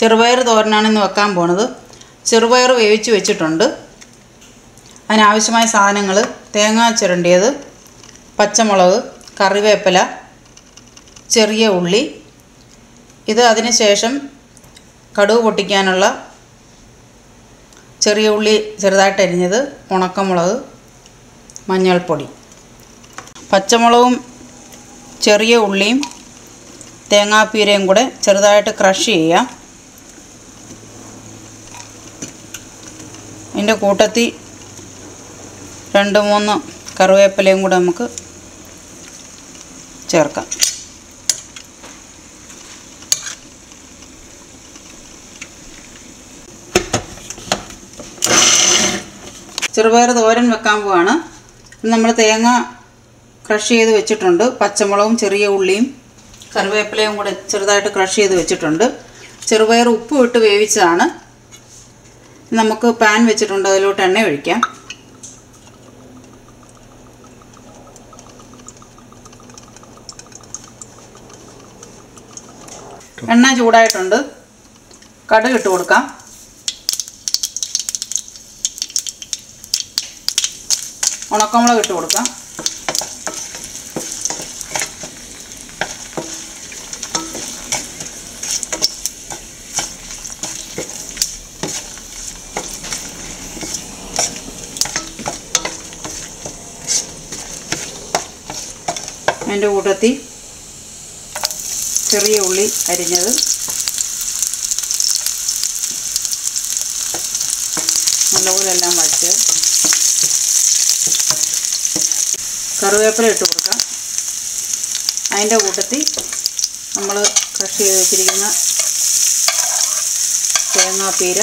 ചെറുപയർ തോരനാണെന്ന് വെക്കാൻ പോണത് ചെറുപയർ വേവിച്ച് വെച്ചിട്ടുണ്ട്. അതിനാവശ്യമായ സാധനങ്ങൾ തേങ്ങ ചുരണ്ടിയത് പച്ചമുളക് കറിവേപ്പില ചെറിയ ഉള്ളി. ഇത് അതിന് ശേഷം കടുക് പൊട്ടിക്കാനുള്ള ചെറിയ ഉള്ളി ചെറുതായിട്ട് അരിഞ്ഞത് ഉണക്കമുളക് മഞ്ഞൾപ്പൊടി. പച്ചമുളകും ചെറിയ ഉള്ളിയും തേങ്ങാപ്പീരയും കൂടെ ചെറുതായിട്ട് ക്രഷ് ചെയ്യാം. അതിന്റെ കൂട്ടത്തിൽ രണ്ട് മൂന്ന് കറിവേപ്പിലയും കൂടെ നമുക്ക് ചേർക്കാം. ചെറുപയർ തോരൻ വെക്കാൻ പോവാണ്. നമ്മൾ തേങ്ങ ക്രഷ് ചെയ്ത് വെച്ചിട്ടുണ്ട്. പച്ചമുളകും ചെറിയ ഉള്ളിയും കറിവേപ്പിലയും കൂടെ ചെറുതായിട്ട് ക്രഷ് ചെയ്ത് വെച്ചിട്ടുണ്ട്. ചെറുപയർ ഉപ്പ് ഇട്ട് വേവിച്ചതാണ്. നമുക്ക് പാൻ വെച്ചിട്ടുണ്ട് അതിലോട്ട് എണ്ണ ഒഴിക്കാം. എണ്ണ ചൂടായിട്ടുണ്ട്. കടുക് ഇട്ട് കൊടുക്കാം. ഉണക്കമുളക് ഇട്ട് കൊടുക്കാം. അതിന്റെ കൂട്ടത്തിൽ ചെറിയ ഉള്ളി അരിഞ്ഞത്. എല്ലാം വഴറ്റുക. കറിവേപ്പില ഇട്ട് കൊടുക്കാം അതിന്റെ കൂട്ടത്തിൽ നമ്മൾ കൃഷി ചെയ്ത് വെച്ചിരിക്കുന്ന തേങ്ങാപ്പീര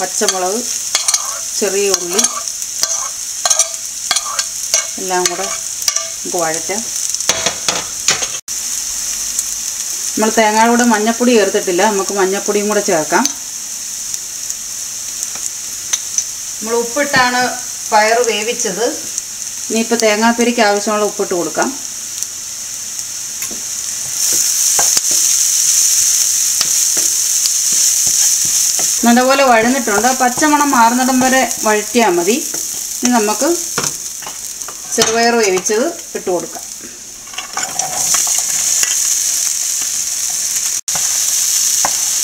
പച്ചമുളക് ചെറിയ ഉള്ളി എല്ലാം കൂടെ വഴറ്റാം. നമ്മൾ തേങ്ങയുടെ കൂടെ മഞ്ഞപ്പൊടി ചേർത്തിട്ടില്ല. നമുക്ക് മഞ്ഞപ്പൊടിയും കൂടെ ചേർക്കാം. നമ്മൾ ഉപ്പിട്ടാണ് പയർ വേവിച്ചത്. ഇനിയിപ്പോൾ തേങ്ങാപ്പീരയ്ക്ക് ആവശ്യമുള്ള ഉപ്പിട്ട് കൊടുക്കാം. നല്ലപോലെ വഴന്നിട്ടുണ്ട്. പച്ചമണം മാറുന്നിടം വരെ വഴറ്റിയാൽ മതി. ഇനി നമുക്ക് ചെറുപയർ വേവിച്ചത് ഇട്ട് കൊടുക്കാം.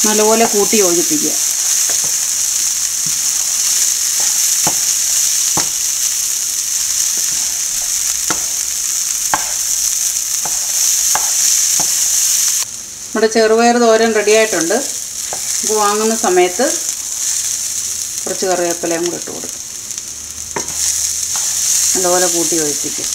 നല്ലപോലെ കൂട്ടി യോജിപ്പിക്കുക. നമ്മുടെ ചെറുപയർ തോരൻ റെഡിയായിട്ടുണ്ട് നമുക്ക് വാങ്ങുന്ന സമയത്ത് കുറച്ച് കറിവേപ്പിലയും കൂടെ ഇട്ട് കൊടുക്കും. നല്ലപോലെ കൂട്ടി ഒഴിപ്പിക്കും.